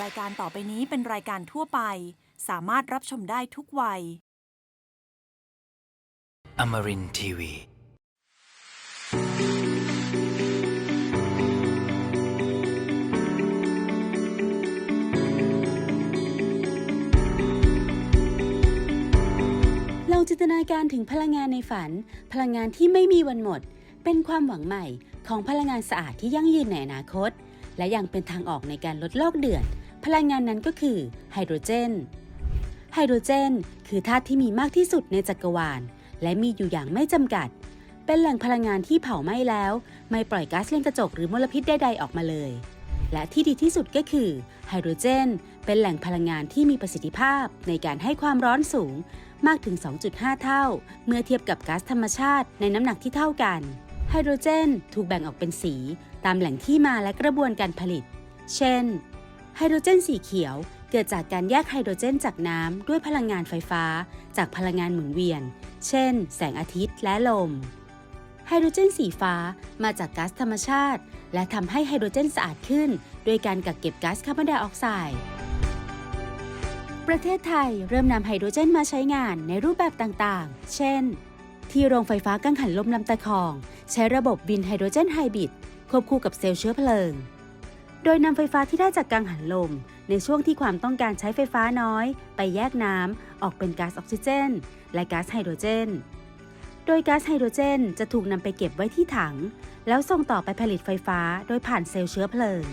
รายการต่อไปนี้เป็นรายการทั่วไป สามารถรับชมได้ทุกวัย Amarin Tiwi. ลองจินตนาการถึงพลังงานในฝัน พลังงานที่ไม่มีวันหมด เป็นความหวังใหม่ของพลังงานสะอาดที่ยั่งยืนในอนาคต และยังเป็นทางออกในการลดโลกเดือด พลังงานนั้นก็คือไฮโดรเจน ไฮโดรเจน คือธาตุที่มีมากที่สุดในจักรวาล และมีอยู่อย่างไม่จำกัด เป็นแหล่งพลังงานที่เผาไหม้แล้ว ไม่ปล่อยก๊าซเรือนกระจกหรือมลพิษใดๆออกมาเลย และที่ดีที่สุดก็คือไฮโดรเจน เป็นแหล่งพลังงานที่มีประสิทธิภาพในการให้ความร้อนสูงมากถึง 2.5 เท่า เมื่อเทียบกับก๊าซธรรมชาติในน้ำหนักที่เท่ากัน ไฮโดรเจนถูกแบ่งออกเป็นสี ตามแหล่งที่มาและกระบวนการผลิต เช่น ไฮโดรเจนสีเขียวเกิดจากการแยกไฮโดรเจนจากน้ำด้วยพลังงานไฟฟ้า จากพลังงานหมุนเวียน เช่น แสงอาทิตย์และลม ไฮโดรเจนสีฟ้ามาจากก๊าซธรรมชาติ และทำให้ไฮโดรเจนสะอาดขึ้น โดยการกักเก็บก๊าซคาร์บอนไดออกไซด์ประเทศไทยเริ่มนำไฮโดรเจนมาใช้งานในรูปแบบต่างๆ เช่น ที่โรงไฟฟ้ากังหันลมลำตะคอง ใช้ระบบวินไฮโดรเจนไฮบริดควบคู่กับเซลล์เชื้อเพลิง โดยนำไฟฟ้าที่ได้จากกังหันลม ในช่วงที่ความต้องการใช้ไฟฟ้าน้อย ไปแยกน้ำออกเป็นก๊าซออกซิเจน และก๊าซไฮโดรเจน โดยก๊าซไฮโดรเจน จะถูกนำไปเก็บไว้ที่ถัง แล้วส่งต่อไปผลิตไฟฟ้าโดยผ่านเซลล์เชื้อเพลิง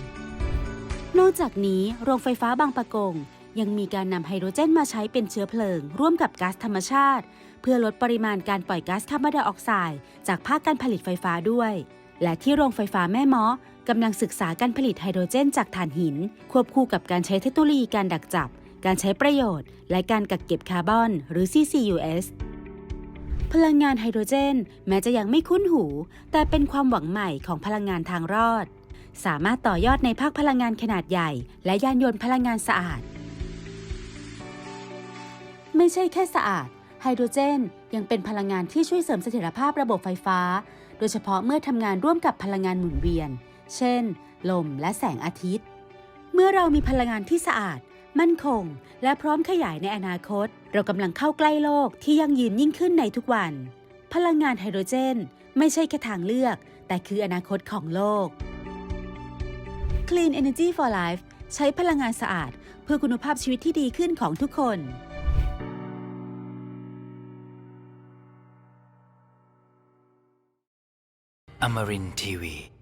นอกจากนี้โรงไฟฟ้าบางปะกง ยังมีการนำไฮโดรเจนมาใช้เป็นเชื้อเพลิง ร่วมกับก๊าซธรรมชาติ เพื่อลดปริมาณการปล่อยก๊าซคาร์บอนไดออกไซด์จากภาคการผลิตไฟฟ้าด้วย และที่โรงไฟฟ้าแม่มาะกำลังศึกษาการผลิตไฮโดรเจนจากถ่านหิน ควบคู่กับการใช้เทคโนโลยีการดักจับ การใช้ประโยชน์ และการกักเก็บคาร์บอน หรือ CCUS พลังงานไฮโดรเจน แม้จะยังไม่คุ้นหู แต่เป็นความหวังใหม่ของพลังงานทางรอด สามารถต่อยอดในภาคพลังงานขนาดใหญ่ และยานยนต์พลังงานสะอาด ไม่ใช่แค่สะอาด ไฮโดรเจน ยังเป็นพลังงานที่ช่วยเสริมเสถียรภาพระบบไฟฟ้า โดยเฉพาะเมื่อทำงานร่วมกับพลังงานหมุนเวียน เช่น ลมและแสงอาทิตย์ เมื่อเรามีพลังงานที่สะอาด มั่นคง และพร้อมขยายในอนาคต เรากำลังเข้าใกล้โลกที่ยั่งยืนยิ่งขึ้นในทุกวัน พลังงานไฮโดรเจน ไม่ใช่แค่ทางเลือก แต่คืออนาคตของโลก Clean Energy for Life ใช้พลังงานสะอาด เพื่อคุณภาพชีวิตที่ดีขึ้นของทุกคน Amarin Tiwi.